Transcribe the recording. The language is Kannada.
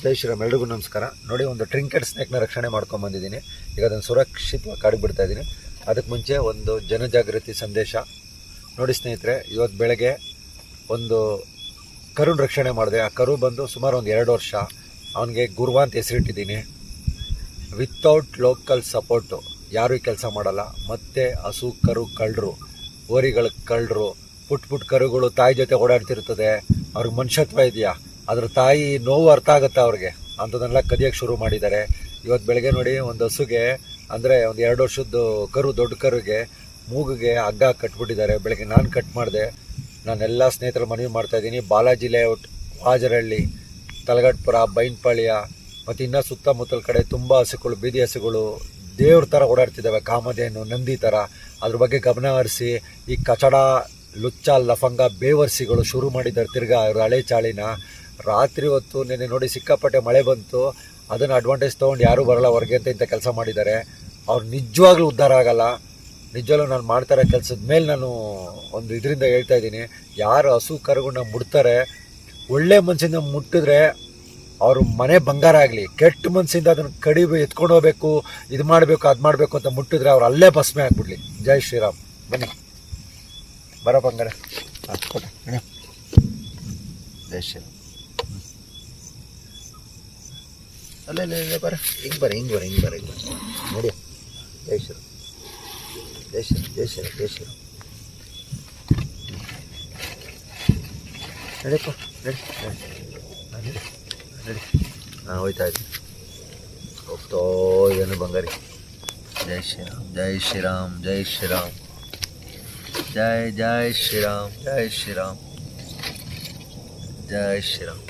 ಶ್ರೀರಾಮ್, ಎಲ್ರಿಗೂ ನಮಸ್ಕಾರ. ನೋಡಿ, ಒಂದು ಟ್ರಿಂಕೆಟ್ ಸ್ನೇಕ್ನ ರಕ್ಷಣೆ ಮಾಡ್ಕೊಂಡು ಬಂದಿದ್ದೀನಿ. ಈಗ ಅದನ್ನು ಸುರಕ್ಷಿತವಾಗಿ ಕಾಡಿಗೆ ಬಿಡ್ತಾ ಇದ್ದೀನಿ. ಅದಕ್ಕೆ ಮುಂಚೆ ಒಂದು ಜನಜಾಗೃತಿ ಸಂದೇಶ. ನೋಡಿ, ಸ್ನೇಹಿತರೆ ಇವತ್ತು ಬೆಳಗ್ಗೆ ಒಂದು ಕರುನ ರಕ್ಷಣೆ ಮಾಡಿದೆ. ಆ ಕರು ಬಂದು ಸುಮಾರು ಒಂದು ಎರಡು ವರ್ಷ ಅವನಿಗೆ ಗುರುವ ಅಂತ ಹೆಸರಿಟ್ಟಿದ್ದೀನಿ. ವಿತೌಟ್ ಲೋಕಲ್ ಸಪೋರ್ಟು ಯಾರೂ ಕೆಲಸ ಮಾಡಲ್ಲ. ಮತ್ತೆ ಹಸು, ಕರು, ಕಳ್ಳರು ಓರಿಗಳ ಕಳ್ಳರು, ಪುಟ್ ಪುಟ್ ಕರುಗಳು ತಾಯಿ ಜೊತೆ ಓಡಾಡ್ತಿರ್ತದೆ. ಅವ್ರಿಗೆ ಮನುಷ್ಯತ್ವ ಇದೆಯಾ? ಅದ್ರ ತಾಯಿ ನೋವು ಅರ್ಥ ಆಗುತ್ತೆ ಅವ್ರಿಗೆ. ಅಂಥದ್ದನ್ನೆಲ್ಲ ಕದಿಯೋಕ್ಕೆ ಶುರು ಮಾಡಿದ್ದಾರೆ. ಇವತ್ತು ಬೆಳಗ್ಗೆ ನೋಡಿ ಒಂದು ಹಸುಗೆ, ಅಂದರೆ ಒಂದು ಎರಡು ವರ್ಷದ್ದು ಕರು, ದೊಡ್ಡ ಕರುಗೆ, ಮೂಗಿಗೆ ಹಗ್ಗ ಕಟ್ಬಿಟ್ಟಿದ್ದಾರೆ. ಬೆಳಗ್ಗೆ ನಾನು ಕಟ್ ಮಾಡಿದೆ. ನಾನೆಲ್ಲ ಸ್ನೇಹಿತರ ಮನವಿ ಮಾಡ್ತಾ ಇದ್ದೀನಿ. ಬಾಲಾಜಿ ಲೇಔಟ್, ಹಾಜರಹಳ್ಳಿ, ತಲಗಟ್ಪುರ, ಬೈನ್ಪಾಳ್ಯ, ಮತ್ತು ಇನ್ನೂ ಸುತ್ತಮುತ್ತಲ ಕಡೆ ತುಂಬ ಹಸುಗಳು, ಬೀದಿ ಹಸುಗಳು ದೇವ್ರ ಥರ ಓಡಾಡ್ತಿದ್ದಾವೆ. ಕಾಮಧೇನು, ನಂದಿ ಥರ ಅದ್ರ ಬಗ್ಗೆ ಗಮನ ಹರಿಸಿ ಈ ಕಚಡ, ಲುಚ್ಚ, ಲಫಂಗ, ಬೇವರ್ಸಿಗಳು ಶುರು ಮಾಡಿದ್ದಾರೆ ತಿರ್ಗಾ ಅವ್ರ ಹಳೆ ಚಾಳಿನ. ರಾತ್ರಿ ಹೊತ್ತು ನಿನ್ನೆ ನೋಡಿ ಸಿಕ್ಕಾಪಟ್ಟೆ ಮಳೆ ಬಂತು. ಅದನ್ನು ಅಡ್ವಾಂಟೇಜ್ ತೊಗೊಂಡು ಯಾರೂ ಬರಲ್ಲ ಹೊರಗೆ ಅಂತ ಇಂಥ ಕೆಲಸ ಮಾಡಿದ್ದಾರೆ. ಅವ್ರು ನಿಜವಾಗ್ಲೂ ಉದ್ಧಾರ ಆಗಲ್ಲ. ನಿಜವಾಗ್ಲೂ ನಾನು ಮಾಡ್ತಾರೆ ಕೆಲಸದ ಮೇಲೆ ನಾನು ಒಂದು ಇದರಿಂದ ಹೇಳ್ತಾ ಇದ್ದೀನಿ. ಯಾರು ಹಸು ಕರುಗಳನ್ನ ಮುಡ್ತಾರೆ ಒಳ್ಳೆ ಮನಸ್ಸಿಂದ ಮುಟ್ಟಿದ್ರೆ ಅವ್ರ ಮನೆ ಬಂಗಾರ ಆಗಲಿ, ಕೆಟ್ಟ ಮನಸ್ಸಿಂದ ಅದನ್ನು ಕಡಿ ಎತ್ಕೊಂಡು ಹೋಗ್ಬೇಕು, ಇದು ಮಾಡಬೇಕು, ಅದು ಮಾಡಬೇಕು ಅಂತ ಮುಟ್ಟಿದ್ರೆ ಅವ್ರು ಅಲ್ಲೇ ಭಸ್ಮೆ ಆಗ್ಬಿಡ್ಲಿ. ಜೈ ಶ್ರೀರಾಮ್. ಬನ್ನಿ. ಬರ ಬಂಗಾರ. ಹಾಂ ಜೈ ಶ್ರೀರಾಮ್. ಅಲ್ಲೇ ಇಲ್ಲ ಇಲ್ಲ ಬರ ಹಿಂಗೆ ಬರ ಹಿಂಗೆ ಬರ ಹಿಂಗೆ ಬರ ಹಿಂಗೆ ಬರ ನೋಡಿ ಜೈ ಶ್ರೀರಾಮ್ ಜೈ ಶ್ರೀರಾಮ್ ಜೈ ಶ್ರೀರಾಮ್ ಜೈ ಶ್ರೀರಾಮ್ ನಡಿಯಪ್ಪ ನಡಿ ನಡಿ ನಡಿ ಹಾಂ ಹೋಯ್ತಾ ಇದ್ದೀನಿ ಹೋಗ್ತೋ ಇದೇನು ಬಂಗಾರಿ ಜೈ ಶ್ರೀರಾಮ್ ಜೈ ಶ್ರೀರಾಮ್ ಜೈ ಶ್ರೀರಾಮ್ ಜೈ ಜೈ ಶ್ರೀರಾಮ್ ಜೈ ಶ್ರೀರಾಮ್ ಜೈ ಶ್ರೀರಾಮ್